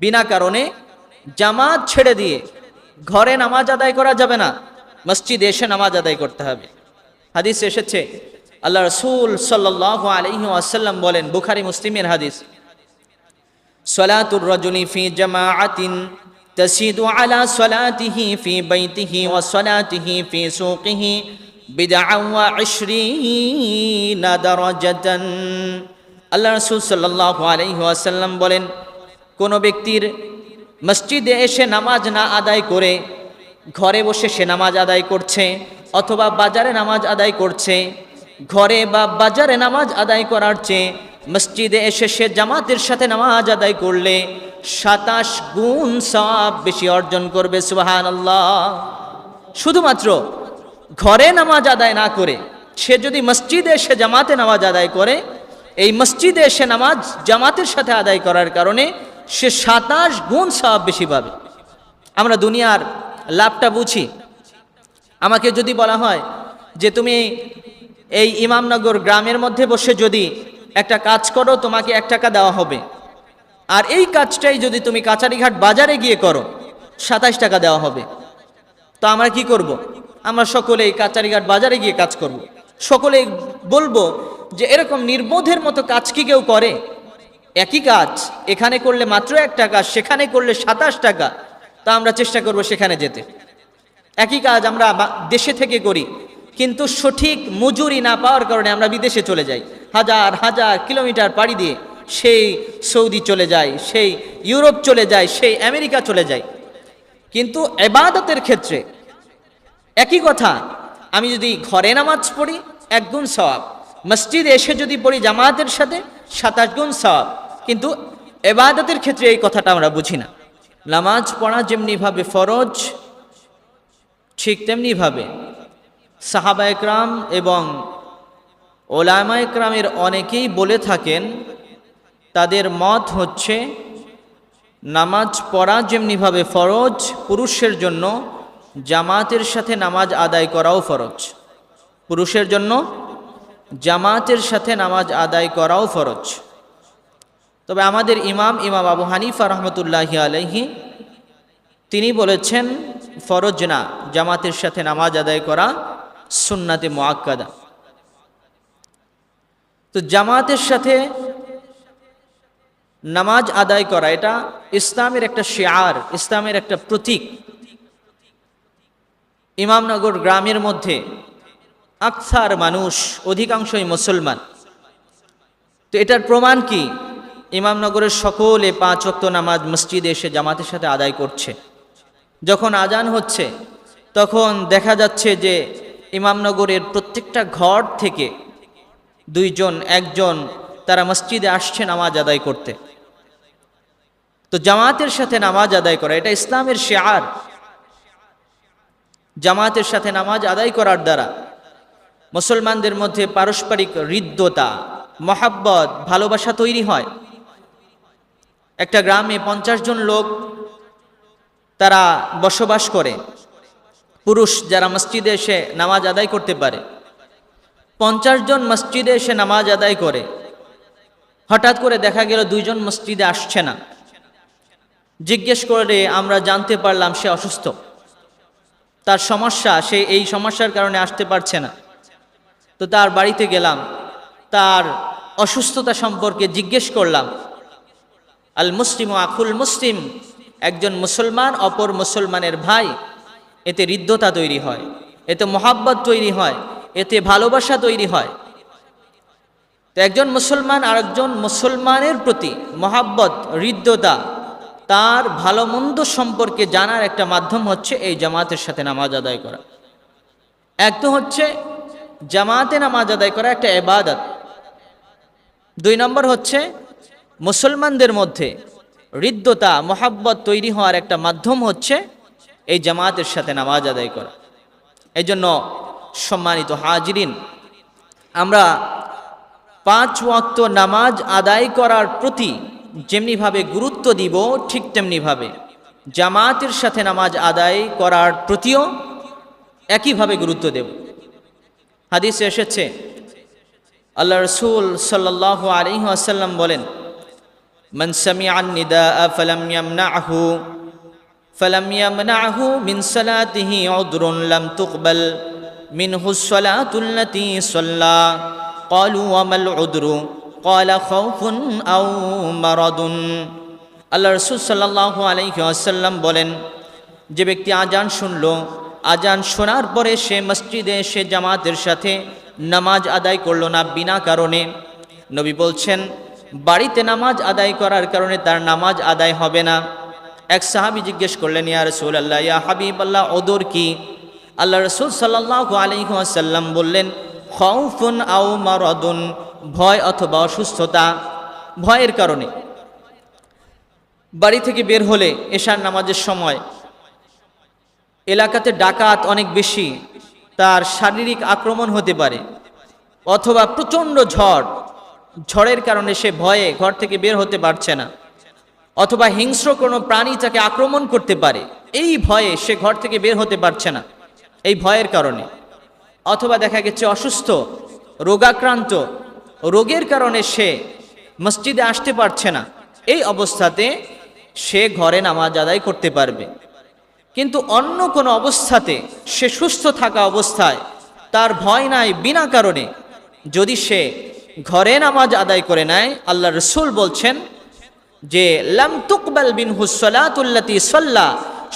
বিনা কারণে জামাত ছেড়ে দিয়ে ঘরে নামাজ আদায় করা যাবে না মসজিদে এসে নামাজ আদায় করতে হবে হাদিস এসেছে আল্লাহ রসুল সাল্লাহ আলহি আসাল্লাম বলেন বুখারি মুসলিমের হাদিস صلاة الرجل في جماعة تزيد على صلاته في بيته وصلاته في سوقه بدعا وعشرين درجة আল্লাহ রসুল সাল্লাহ আলহি আসাল্লাম বলেন কোনো ব্যক্তির মসজিদে এসে নামাজ না আদায় করে, ঘরে বসে সে নামাজ আদায় করছে অথবা বাজারে নামাজ আদায় করছে, ঘরে বা বাজারে নামাজ আদায় করার চেয়ে মসজিদে এসে সে জামাতের সাথে নামাজ আদায় করলে সাতাশ গুণ সব বেশি অর্জন করবে সুবাহান আল্লাহ শুধুমাত্র ঘরে নামাজ আদায় না করে, সে যদি মসজিদে এসে জামাতে নামাজ আদায় করে, এই মসজিদে এসে নামাজ জামাতের সাথে আদায় করার কারণে সে সাতাশ গুণ সব বেশি পাবে। আমরা দুনিয়ার লাভটা বুঝি। আমাকে যদি বলা হয় যে তুমি এই ইমামনগর গ্রামের মধ্যে বসে যদি একটা কাজ করো, তোমাকে এক টাকা দেওয়া হবে। আর এই কাজটাই যদি তুমি কাছারিঘাট বাজারে গিয়ে করো, সাতাশ টাকা দেওয়া হবে। তো আমরা কি করব। আমরা সকলেই কাচারিঘাট বাজারে গিয়ে কাজ করব। সকলেই বলব যে এরকম নির্বোধের মতো কাজ কি কেউ করে? একই কাজ, এখানে করলে মাত্র এক টাকা, সেখানে করলে সাতাশ টাকা, তা আমরা চেষ্টা করব সেখানে যেতে। একই কাজ আমরা দেশে থেকে করি, কিন্তু সঠিক মজুরি না পাওয়ার কারণে আমরা বিদেশে চলে যাই। হাজার হাজার কিলোমিটার পাড়ি দিয়ে সেই সৌদি চলে যায়, সেই ইউরোপ চলে যায়, সেই আমেরিকা চলে যায়। কিন্তু এবাদতের ক্ষেত্রে একই কথা, আমি যদি ঘরে নামাজ পড়ি, এক গুণ সওয়াব। মসজিদে এসে যদি পড়ি জামাতের সাথে, সাতাশ গুণ সওয়াব। কিন্তু এবাদতের ক্ষেত্রে এই কথাটা আমরা বুঝি না। নামাজ পড়া যেমনিভাবে ফরজ, ঠিক তেমনিভাবে সাহাবা একরাম এবং ওলামা একরামের অনেকেই বলে থাকেন, তাদের মত হচ্ছে নামাজ পড়া যেমনিভাবে ফরজ, পুরুষের জন্য জামাতের সাথে নামাজ আদায় করাও ফরজ। পুরুষের জন্য জামাতের সাথে নামাজ আদায় করাও ফরজ। তবে আমাদের ইমাম ইমাম আবু হানিফা রহমতুল্লাহি আলহি তিনি বলেছেন, ফরজ না জামাতের সাথে নামাজ আদায় করা সুন্নাতে মোয়াক্কাদা তো জামাতের সাথে নামাজ আদায় করা, এটা ইসলামের একটা শেয়ার, ইসলামের একটা প্রতীক। ইমামনগর গ্রামের মধ্যে আকসার মানুষ, অধিকাংশই মুসলমান। তো এটার প্রমাণ কি? ইমামনগরের সকলে পাঁচ ওয়াক্ত নামাজ মসজিদে এসে জামাতের সাথে আদায় করছে। যখন আজান হচ্ছে, তখন দেখা যাচ্ছে যে ইমামনগরের প্রত্যেকটা ঘর থেকে দুইজন, একজন তারা মসজিদে আসছে নামাজ আদায় করতে। তো জামাতের সাথে নামাজ আদায় করা, এটা ইসলামের শেয়ার। জামাতের সাথে নামাজ আদায় করার দ্বারা মুসলমানদের মধ্যে পারস্পরিক হৃদ্যতা, মহাব্বত, ভালোবাসা তৈরি হয়। একটা গ্রামে পঞ্চাশ জন লোক তারা বসবাস করে। পুরুষ যারা মসজিদে এসে নামাজ আদায় করতে পারে। পঞ্চাশ জন মসজিদে এসে নামাজ আদায় করে। হঠাৎ করে দেখা গেল দুইজন মসজিদে আসছে না। জিজ্ঞেস করে আমরা জানতে পারলাম সে অসুস্থ। তার সমস্যা, সে এই সমস্যার কারণে আসতে পারছে না। তো তার বাড়িতে গেলাম। তার অসুস্থতা সম্পর্কে জিজ্ঞেস করলাম। আল মুসলিম ও আকুল মুসলিম, একজন মুসলমান অপর মুসলমানের ভাই। এতে হৃদ্যতা তৈরি হয়, এতে মহাব্বত তৈরি হয়, এতে ভালোবাসা তৈরি হয়। তো একজন মুসলমান আরেকজন মুসলমানের প্রতি মহাব্বত, হৃদ্যতা, তার ভালো মন্দ সম্পর্কে জানার একটা মাধ্যম হচ্ছে এই জামাতের সাথে নামাজ আদায় করা। এক তো হচ্ছে জামাতে নামাজ আদায় করা একটা এবাদত। দুই নম্বর হচ্ছে মুসলমানদের মধ্যে হৃদ্যতা, মোহাব্বত তৈরি হওয়ার একটা মাধ্যম হচ্ছে এই জামাতের সাথে নামাজ আদায় করা। এই জন্য সম্মানিত হাজিরিন, আমরা পাঁচ ওয়াক্ত নামাজ আদায় করার প্রতি যেমনিভাবে গুরুত্ব দিব, ঠিক তেমনিভাবে জামাতের সাথে নামাজ আদায় করার প্রতিও একইভাবে গুরুত্ব দেব। হাদিসে এসেছে, আল্লাহ রসুল সাল্লাহ আলহি আসাল্লাম বলেন من سمع النداء فلم يمنعه فلم يمنعه من صلاته عذر لم تقبل منه الصلاة التي صلى قالوا وما العذر قال خوف أو مرض আল্লাহ রসুল সাল্লাহ আলাইহি আসাল্লাম বলেন যে ব্যক্তি আজান শুনল আজান শোনার পরে সে মসজিদে সে জামাতের সাথে নামাজ আদায় করলো না বিনা কারণে নবী বলছেন বাড়িতে নামাজ আদায় করার কারণে তার নামাজ আদায় হবে না। এক সাহাবি জিজ্ঞেস করলেন, ইয়া রসুল আল্লাহ ইয়া হাবিব আল্লাহ ওদর কি? আল্লাহ রসুল সাল্লাহ আলহিহাসাল্লাম বললেন, খৌফুন আউ মারদুন, ভয় অথবা অসুস্থতা, ভয়ের কারণে। বাড়ি থেকে বের হলে এশার নামাজের সময় এলাকাতে ডাকাত অনেক বেশি, তার শারীরিক আক্রমণ হতে পারে অথবা প্রচণ্ড ঝড় ঝড়ের কারণে সে ভয়ে ঘর থেকে বের হতে পারছে না। অথবা হিংস্র কোনো প্রাণী তাকে আক্রমণ করতে পারে। এই ভয়ে সে ঘর থেকে বের হতে পারছে না। এই ভয়ের কারণে। অথবা দেখা গেছে অসুস্থ, রোগাক্রান্ত, রোগের কারণে সে মসজিদে আসতে পারছে না। এই অবস্থাতে সে ঘরে নামাজ আদায় করতে পারবে। কিন্তু অন্য কোনো অবস্থাতে সে সুস্থ থাকা অবস্থায় তার ভয় নাই, বিনা কারণে। যদি সে ঘরে নামাজ আদায় করে নেয়, আল্লাহ রসুল বলছেন যে, লাম তুকবাল বিন হুসলাতুল্লাতি সাল্লা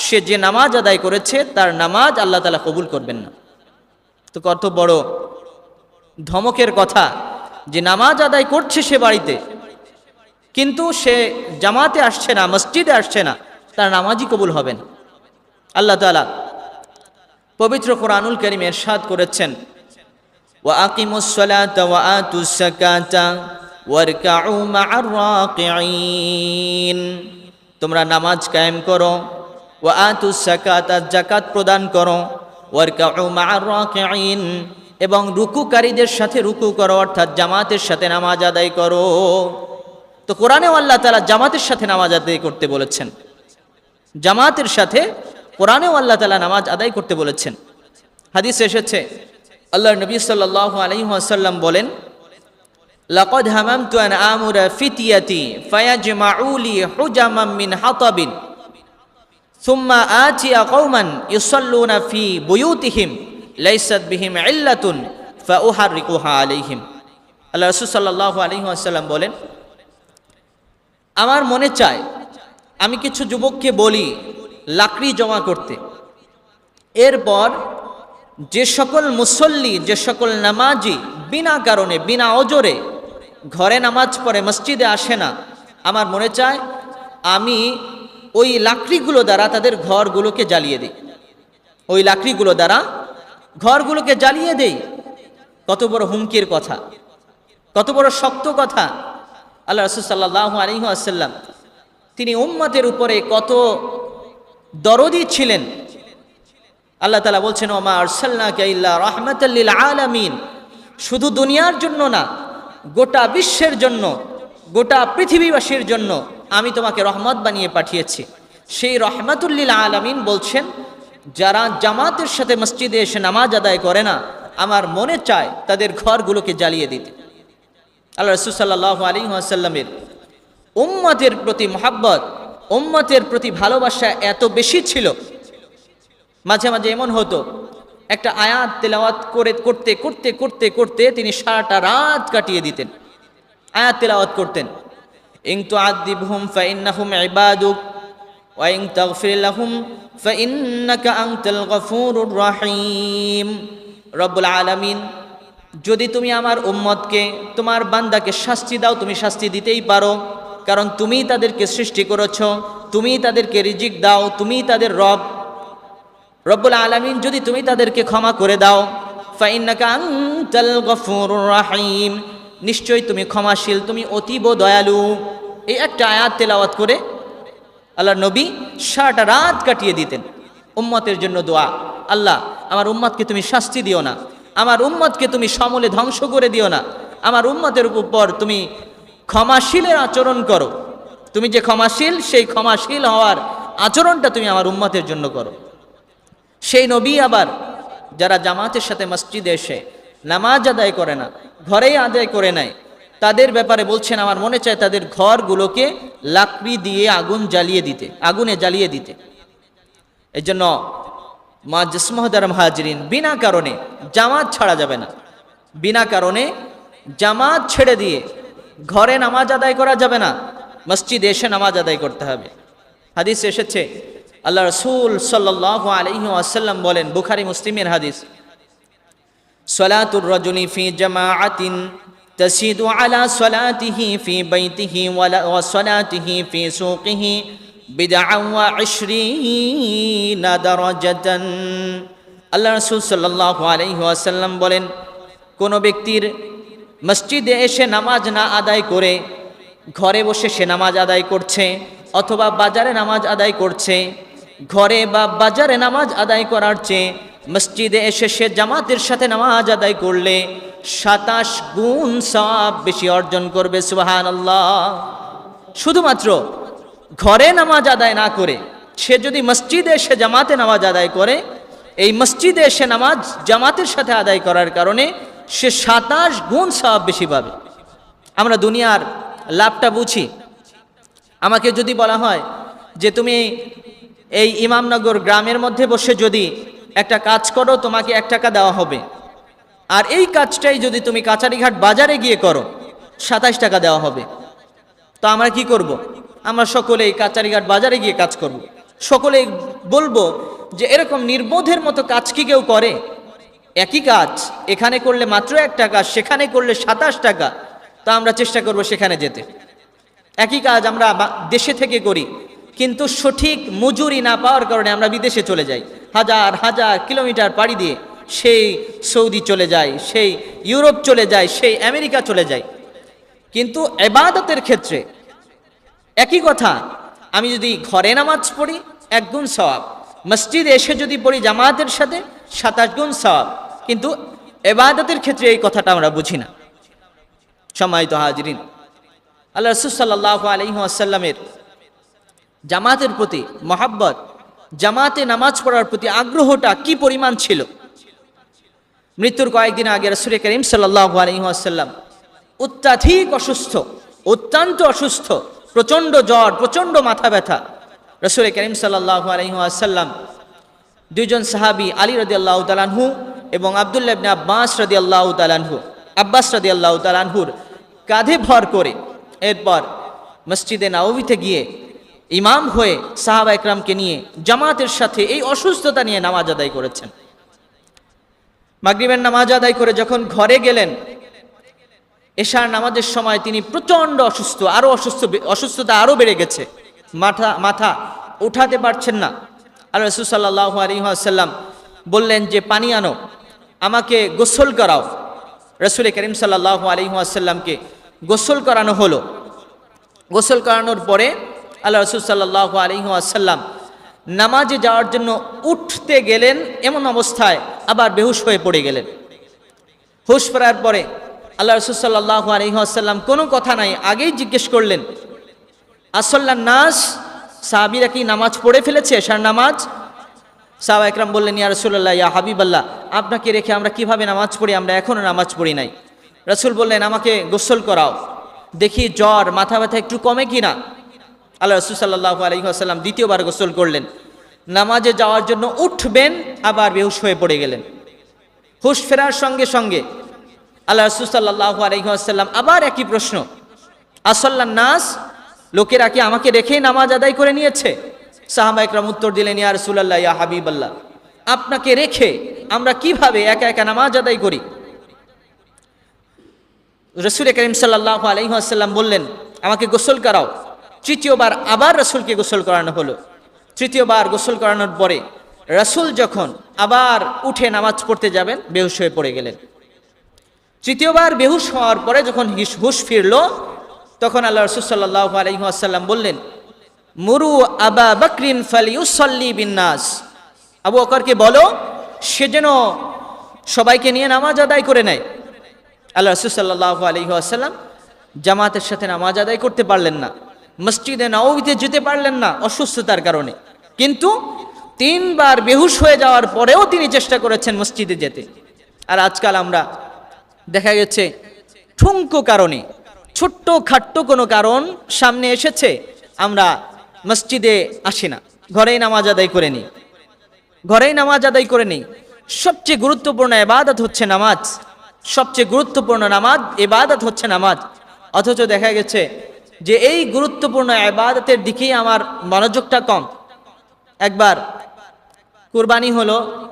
সে যে নামাজ আদায় করেছে, তার নামাজ আল্লাহ তালা কবুল করবেন না। তো কত বড় ধমকের কথা যে, নামাজ আদায় করছে সে বাড়িতে, কিন্তু সে জামাতে আসছে না, মসজিদে আসছে না, তার নামাজই কবুল হবে না। আল্লাহ তালা পবিত্র কোরআনুল করিম এরশাদ করেছেন তোমরা নামাজ কায়েম করো, ওয়া আতুস যাকাত যাকাত প্রদান করো, ওয়ারকাউ এবং রুকুকারীদের সাথে রুকু করো, অর্থাৎ জামাতের সাথে নামাজ আদায় করো। তো কোরআনেও আল্লাহ তালা জামাতের সাথে নামাজ আদায় করতে বলেছেন। জামাতের সাথে কোরআনেও আল্লাহ তালা নামাজ আদায় করতে বলেছেন। হাদিস এসেছে আল্লাহ নবী সাল্লাহ আলহিহাসাল্লাম বলেন, লাকদ হামাম তুয়ান আমুরা ফিতিয়াতি ফায়াজ মাউলি হুজামাম মিন হাতাবিন, সুম্মা আচিয়া কৌমান ইসল্লুনা ফি বুয়ুতিহিম, লাইসাত বিহিম ইল্লাতুন ফাউহার রিকুহা আলাইহিম। আল্লাহ রসুল সাল্লাহ আলহিহাসাল্লাম বলেন, আমার মনে চায় আমি কিছু যুবককে বলি লাকড়ি জমা করতে। এরপর যে সকল মুসল্লি, যে সকল নামাজি বিনা কারণে, বিনা অজরে ঘরে নামাজ পড়ে, মসজিদে আসে না, আমার মনে চায় আমি ওই লাকড়িগুলো দ্বারা তাদের ঘরগুলোকে জ্বালিয়ে দিই। ওই লাকড়িগুলো দ্বারা ঘরগুলোকে জ্বালিয়ে দেই। কত বড় হুমকির কথা, কত বড় শক্ত কথা। আল্লাহ রসুল সাল্লাহ আলহি আসাল্লাম তিনি উম্মতের উপরে কত দরদি ছিলেন আল্লাহ তালা বলছেন ওমা আরসাল্লাকা ইল্লা রহমতাল্লিল আলামিন। শুধু দুনিয়ার জন্য না, গোটা বিশ্বের জন্য, গোটা পৃথিবীবাসীর জন্য আমি তোমাকে রহমত বানিয়ে পাঠিয়েছি। সেই রহমাতুল্লিল আলামিন বলছেন, যারা জামাতের সাথে মসজিদে এসে নামাজ আদায় করে না, আমার মনে চায় তাদের ঘরগুলোকে জ্বালিয়ে দিতে। আল্লাহ রসুল সাল্লাহ আলী আসাল্লামের উম্মতের প্রতি মহাব্বত, উম্মতের প্রতি ভালোবাসা এত বেশি ছিল মাঝে মাঝে এমন হতো, একটা আয়াত তেলাওয়াত করে, করতে করতে করতে করতে তিনি সারাটা রাত কাটিয়ে দিতেন। আয়াত তেলাওয়াত করতেন। ইং তো আদিবহুম ফাইন্নাহুম ইবাদুক ওয়াইং তাগফির ফাইন্নাকা আনতাল গফুরুর রহিম। রব্বুল আলামিন, যদি তুমি আমার উম্মতকে, তোমার বান্দাকে শাস্তি দাও, তুমি শাস্তি দিতেই পারো, কারণ তুমি তাদেরকে সৃষ্টি করেছ, তুমি তাদেরকে রিজিক দাও, তুমি তাদের রব রব্বুল আলমিন যদি তুমি তাদেরকে ক্ষমা করে দাও রাহিম। নিশ্চয়ই তুমি ক্ষমাশীল, তুমি অতীব দয়ালু। এই একটা আয়াত তেলাওয়াত করে আল্লাহ নবী সারাটা রাত কাটিয়ে দিতেন। উম্মতের জন্য দোয়া, আল্লাহ, আমার উম্মতকে তুমি শাস্তি দিও না। আমার উম্মতকে তুমি সমলে ধ্বংস করে দিও না। আমার উম্মতের উপর তুমি ক্ষমাশীলের আচরণ করো। তুমি যে ক্ষমাশীল, সেই ক্ষমাশীল হওয়ার আচরণটা তুমি আমার উম্মতের জন্য করো। সেই নবী আবার যারা জামাতের সাথে মসজিদে এসে নামাজ আদায় করে না, ঘরেই আদায় করে নেয় তাদের ব্যাপারে বলছেন, আমার মনে চায় তাদের ঘরগুলোকে লাকড়ি দিয়ে আগুন জ্বালিয়ে দিতে, আগুনে জ্বালিয়ে দিতে। এই জন্য মা জসমহদার হাজরিন বিনা কারণে জামাত ছাড়া যাবে না। বিনা কারণে জামাত ছেড়ে দিয়ে ঘরে নামাজ আদায় করা যাবে না, মসজিদে এসে নামাজ আদায় করতে হবে। হাদিস এসেছে আল্লাহ রসুল সাল্লাহ আলহি আসাল্লাম বলেন বুখারি মুসলিমের হাদিস সলাতুর রজনী ফি জামাআতিন تزيد على صلاته في بيته ولا- وصلاته في سوقه بدعا وعشرين درجة আল্লাহ রসুল সাল্লাহ আলহি আসাল্লাম বলেন কোনো ব্যক্তির মসজিদে এসে নামাজ না আদায় করে ঘরে বসে সে নামাজ আদায় করছে অথবা বাজারে নামাজ আদায় করছে ঘরে বা বাজারে নামাজ আদায় করার চেয়ে মসজিদে এসে সে জামাতের সাথে নামাজ আদায় করলে সাতাশ গুণ সব বেশি অর্জন করবে সুবাহান আল্লাহ শুধুমাত্র ঘরে নামাজ আদায় না করে সে যদি মসজিদে এসে জামাতে নামাজ আদায় করে, এই মসজিদে এসে নামাজ জামাতের সাথে আদায় করার কারণে সে সাতাশ গুণ সব বেশি পাবে। আমরা দুনিয়ার লাভটা বুঝি। আমাকে যদি বলা হয় যে তুমি এই ইমামনগর গ্রামের মধ্যে বসে যদি একটা কাজ করো, তোমাকে এক টাকা দেওয়া হবে। আর এই কাজটাই যদি তুমি কাছারিঘাট বাজারে গিয়ে করো, সাতাশ টাকা দেওয়া হবে। তো আমরা কি করব। আমরা সকলে এই কাচারিঘাট বাজারে গিয়ে কাজ করব। সকলেই বলব যে এরকম নির্বোধের মতো কাজ কি কেউ করে? একই কাজ, এখানে করলে মাত্র এক টাকা, সেখানে করলে সাতাশ টাকা। তো আমরা চেষ্টা করব সেখানে যেতে। একই কাজ আমরা দেশে থেকে করি। কিন্তু সঠিক মজুরি না পাওয়ার কারণে আমরা বিদেশে চলে যাই। হাজার হাজার কিলোমিটার পাড়ি দিয়ে সেই সৌদি চলে যায় সেই ইউরোপ চলে যায় সেই আমেরিকা চলে যায় কিন্তু এবাদতের ক্ষেত্রে একই কথা, আমি যদি ঘরে নামাজ পড়ি, এক গুণ সওয়াব। মসজিদে এসে যদি পড়ি জামাতের সাথে, সাতাশ গুণ সওয়াব। কিন্তু এবাদতের ক্ষেত্রে এই কথাটা আমরা বুঝি না। সময় তো হাজরিন, আল্লাহ রসুল সাল্লাহ আলহিহাসাল্লামের জামাতের প্রতি মহাব্বত, জামাতে নামাজ পড়ার প্রতি আগ্রহটা কি পরিমাণ ছিল? মৃত্যুর কয়েকদিন আগে রসুল করিম সাল্লাহ আলহিহাসাল্লাম অত্যাধিক অসুস্থ, অত্যন্ত অসুস্থ, প্রচণ্ড জ্বর, প্রচণ্ড মাথা ব্যথা। রসুল করিম সাল্লাহ আলহিহাসাল্লাম দুইজন সাহাবি আলী রদি আল্লাহ তালানহু এবং আবদুল্লাহ ইবনে আব্বাস রদি আল্লাহ তালানহু আব্বাস রদি আল্লাহ তালানহুর কাঁধে ভর করে এরপর মসজিদে নাওবিতে গিয়ে ইমাম হয়ে সাহাবা একরামকে নিয়ে জামাতের সাথে এই অসুস্থতা নিয়ে নামাজ আদায় করেছেন। মাগরিবের নামাজ আদায় করে যখন ঘরে গেলেন, এশার নামাজের সময় তিনি প্রচণ্ড অসুস্থ আরও অসুস্থ, অসুস্থতা আরও বেড়ে গেছে। মাথা মাথা উঠাতে পারছেন না। আর রসুল সাল্লাহ আলহিহাসাল্লাম বললেন যে, পানি আনো, আমাকে গোসল করাও। রসুল করিম সাল্লাহ আলহিহাসাল্লামকে গোসল করানো হলো। গোসল করানোর পরে আল্লাহ রসুল সাল্লাহ আলহিহাসাল্লাম নামাজে যাওয়ার জন্য উঠতে গেলেন এমন অবস্থায় আবার বেহুশ হয়ে পড়ে গেলেন। হুশ ফেরার পরে আল্লাহ রসুল সাল্লাহ আলহিহাসাল্লাম কোনো কথা নাই, আগেই জিজ্ঞেস করলেন আসল্লা নাস? সাহাবিরা কি নামাজ পড়ে ফেলেছে, এশার নামাজ? সাহা একরাম বললেন, ইয়া রসুল্লাহ ইয়া হাবিবাল্লাহ, আপনাকে রেখে আমরা কীভাবে নামাজ পড়ি? আমরা এখনও নামাজ পড়ি নাই। রসুল বললেন, আমাকে গোসল করাও। দেখি জ্বর, মাথা ব্যথা একটু কমে কি না আল্লাহ রসুল সাল্লাহ আলহিহাসাল্লাম দ্বিতীয়বার গোসল করলেন। নামাজে যাওয়ার জন্য উঠবেন, আবার বেহুশ হয়ে পড়ে গেলেন। হুশ ফেরার সঙ্গে সঙ্গে আল্লাহ রসুল সাল্লাহ আলহিহাসাল্লাম আবার একই প্রশ্ন, আসল্লা নাস? লোকেরা কি আমাকে রেখেই নামাজ আদায় করে নিয়েছে? সাহাবা একরাম উত্তর দিলেন, ইয়া রসুল্লাহ ইয়া হাবিব আল্লাহ আপনাকে রেখে আমরা কীভাবে একা একা নামাজ আদায় করি? রসুল করিম সাল্লাহ আলহিহাসাল্লাম বললেন, আমাকে গোসল করাও। তৃতীয়বার আবার রসুলকে গোসল করানো হলো। তৃতীয়বার গোসল করানোর পরে রসুল যখন আবার উঠে নামাজ পড়তে যাবেন, বেহুশ হয়ে পড়ে গেলেন। তৃতীয়বার বেহুশ হওয়ার পরে যখন হুশ ফিরল, তখন আল্লাহ রসুল সাল্লাহ আলহিহাসাল্লাম বললেন, মুরু আবা বকরিন ফালিউসল্লি বিন্নাস। আবু অকরকে বলো, সে যেন সবাইকে নিয়ে নামাজ আদায় করে নেয়। আল্লাহ রসুল সাল্লাহ আলহিহাসাল্লাম জামাতের সাথে নামাজ আদায় করতে পারলেন না। মসজিদে নবীতে যেতে পারলেন না অসুস্থতার কারণে। কিন্তু তিনবার বেহুশ হয়ে যাওয়ার পরেও তিনি চেষ্টা করেছেন মসজিদে যেতে। আর আজকাল আমরা দেখা গেছে ঠুঙ্কো কারণে, ছোট্ট খাট্ট কোনো কারণ সামনে এসেছে, আমরা মসজিদে আসি না। ঘরেই নামাজ আদায় করে নিই। ঘরেই নামাজ আদায় করে নিই। সবচেয়ে গুরুত্বপূর্ণ এবাদত হচ্ছে নামাজ। সবচেয়ে গুরুত্বপূর্ণ নামাজ, এবাদত হচ্ছে নামাজ। অথচ দেখা গেছে যে এই গুরুত্বপূর্ণ এবাদতের দিকেই আমার মনোযোগটা কম। একবার কুরবানি হলো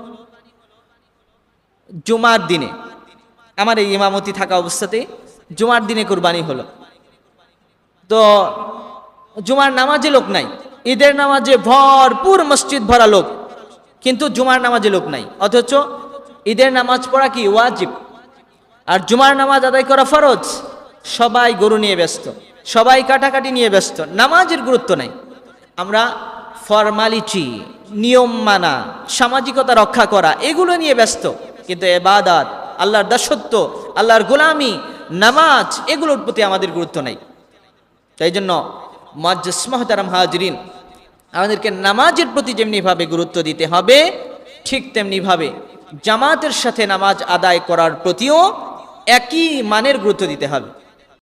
জুমার দিনে। আমার এই ইমামতি থাকা অবস্থাতেই জুমার দিনে কুরবানি হলো। তো জুমার নামাজে লোক নাই। ঈদের নামাজে ভরপুর মসজিদ ভরা লোক। কিন্তু জুমার নামাজে লোক নাই। অথচ ঈদের নামাজ পড়া কি ওয়াজিব? আর জুমার নামাজ আদায় করা ফরজ? সবাই গরু নিয়ে ব্যস্ত। সবাই কাটাকাটি নিয়ে ব্যস্ত, নামাজের গুরুত্ব নাই। আমরা ফরমালিটি, নিয়ম মানা, সামাজিকতা রক্ষা করা, এগুলো নিয়ে ব্যস্ত। কিন্তু এবাদাত, আল্লাহর দাসত্ব, আল্লাহর গোলামি, নামাজ, এগুলোর প্রতি আমাদের গুরুত্ব নাই। তাই জন্য মজ্জস মহতারাম হাজরিন, আমাদেরকে নামাজের প্রতি যেমনিভাবে গুরুত্ব দিতে হবে, ঠিক তেমনিভাবে জামাতের সাথে নামাজ আদায় করার প্রতিও একই মানের গুরুত্ব দিতে হবে।